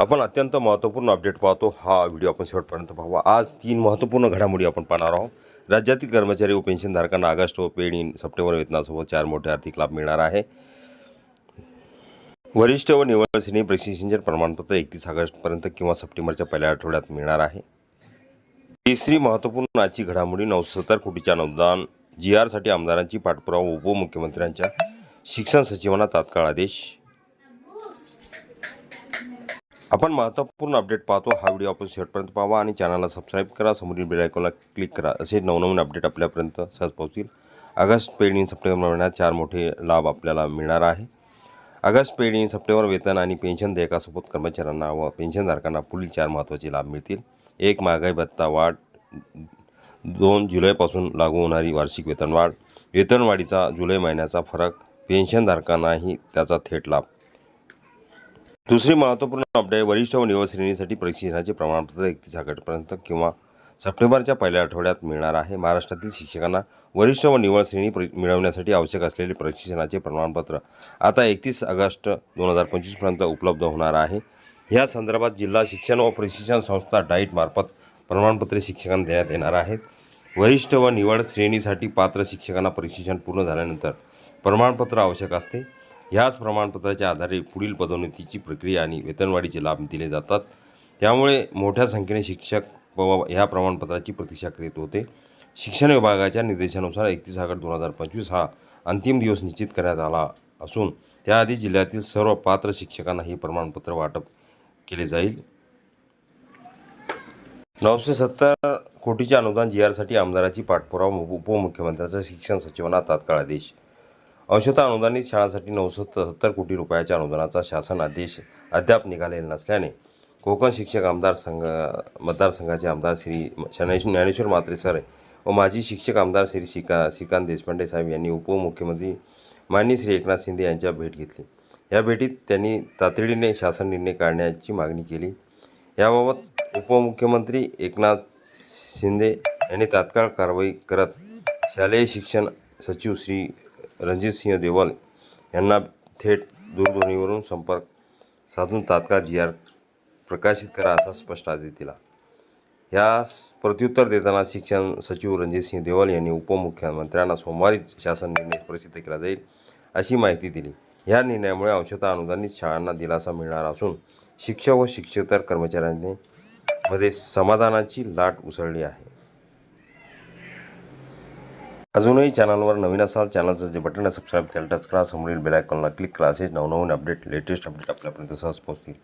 आपण अत्यंत महत्त्वपूर्ण अपडेट पाहतो. हा व्हिडिओ आपण शेवटपर्यंत पाहावा आज तीन महत्त्वपूर्ण घडामोडी आपण पाहणार आहोत. राज्यातील कर्मचारी व पेन्शनधारकांना ऑगस्ट व पेड इन सप्टेंबर वेतनासोबत चार मोठे आर्थिक लाभ मिळणार आहे. वरिष्ठ व निवडसेनी प्रशिक्षण प्रमाणपत्र एकतीस ऑगस्टपर्यंत किंवा सप्टेंबरच्या पहिल्या आठवड्यात मिळणार आहे. तिसरी महत्त्वपूर्ण आजची घडामोडी नऊशे सत्तर कोटीच्या अनुदान जी आरसाठी आमदारांची पाठपुरावा उपमुख्यमंत्र्यांच्या शिक्षण सचिवांना तात्काळ आदेश. आपण महत्त्वपूर्ण अपडेट पाहतो. हा व्हिडिओ आपण शेवटपर्यंत पाहावा आणि चॅनलला सबस्क्राईब करा. समोरील बेलायकॉनला क्लिक करा. असे नवनवीन अपडेट आपल्यापर्यंत सहज पोहोचतील. ऑगस्ट पेड इन सप्टेंबर महिन्यात चार मोठे लाभ आपल्याला मिळणार आहे. ऑगस्ट पेड इन सप्टेंबर वेतन आणि पेन्शन देयकासोबत कर्मचाऱ्यांना व पेन्शनधारकांना पुढील चार महत्त्वाचे लाभ मिळतील. एक महागाई भत्ता वाढ. दोन जुलैपासून लागू होणारी वार्षिक वेतनवाढ वेतनवाढीचा जुलै महिन्याचा फरक. पेन्शनधारकांनाही त्याचा थेट लाभ दुसरी महत्त्वपूर्ण अपडेट वरिष्ठ व निवश्रेणीसाठी प्रशिक्षणाचे प्रमाणपत्र एकतीस ऑगस्टपर्यंत किंवा सप्टेंबरच्या पहिल्या आठवड्यात मिळणार आहे. महाराष्ट्रातील शिक्षकांना वरिष्ठ व निवड श्रेणी प्र मिळवण्यासाठी आवश्यक असलेले प्रशिक्षणाचे प्रमाणपत्र आता एकतीस ऑगस्ट दोन हजार पंचवीसपर्यंत उपलब्ध होणार आहे. या संदर्भात जिल्हा शिक्षण व प्रशिक्षण संस्था डाईटमार्फत प्रमाणपत्रे शिक्षकांना देण्यात येणार आहेत. वरिष्ठ व निवड श्रेणीसाठी पात्र शिक्षकांना प्रशिक्षण पूर्ण झाल्यानंतर प्रमाणपत्र आवश्यक असते. ह्याच प्रमाणपत्राच्या आधारे पुढील पदोन्नतीची प्रक्रिया आणि वेतनवाढीचे लाभ दिले जातात. त्यामुळे मोठ्या संख्येने शिक्षक व ह्या प्रमाणपत्राची प्रतीक्षा करीत होते. शिक्षण विभागाच्या निर्देशानुसार एकतीस ऑगस्ट दोन हजार पंचवीस हा अंतिम दिवस निश्चित करण्यात आला असून त्याआधी जिल्ह्यातील सर्व पात्र शिक्षकांना हे प्रमाणपत्र वाटप केले जाईल. नऊशे सत्तर कोटीचे अनुदान जी आरसाठी आमदाराची पाठपुरावा उपमुख्यमंत्र्यांचा शिक्षण सचिवांना तात्काळ आदेश. अंशतः अनुदानित शाळांसाठी नऊशे सत्तर कोटी रुपयाच्या अनुदानाचा शासन आदेश अद्याप निघालेला नसल्याने कोकण शिक्षक आमदार संघ मतदारसंघाचे आमदार श्री शनैश ज्ञानेश्वर म्हात्रे सर व माजी शिक्षक आमदार श्री श्रीका श्रीकांत देशपांडे साहेब यांनी उपमुख्यमंत्री माननीय श्री एकनाथ शिंदे यांच्या भेट घेतली. या भेटीत त्यांनी तातडीने शासन निर्णय काढण्याची मागणी केली. याबाबत उपमुख्यमंत्री एकनाथ शिंदे यांनी तात्काळ कारवाई करत शालेय शिक्षण सचिव श्री रणजितसिंह देवल यांना थेट दूरध्वनीवरून संपर्क साधून तात्काळ जी आर प्रकाशित करा असा स्पष्ट आदेश दिला. यास प्रत्युत्तर देताना शिक्षण सचिव रणजितसिंह देवल यांनी उपमुख्यमंत्र्यांना सोमवारी शासन निर्णय प्रसिद्ध केला जाईल अशी माहिती दिली. या निर्णयामुळे अंशतः अनुदानित शाळांना दिलासा मिळणार असून शिक्षक व शिक्षकेतर कर्मचाऱ्यांनी मध्ये समाधानाची लाट उसळली आहे. अजूनही चॅनलवर नवीन असाल चॅनलचं जे बटन आहे सबस्क्राईब केलं टच करा समोरील बेल आयकॉनला क्लिक करा असे नवनवीन अपडेट लेटेस्ट अपडेट आपल्यापर्यंत सहज पोहोचतील.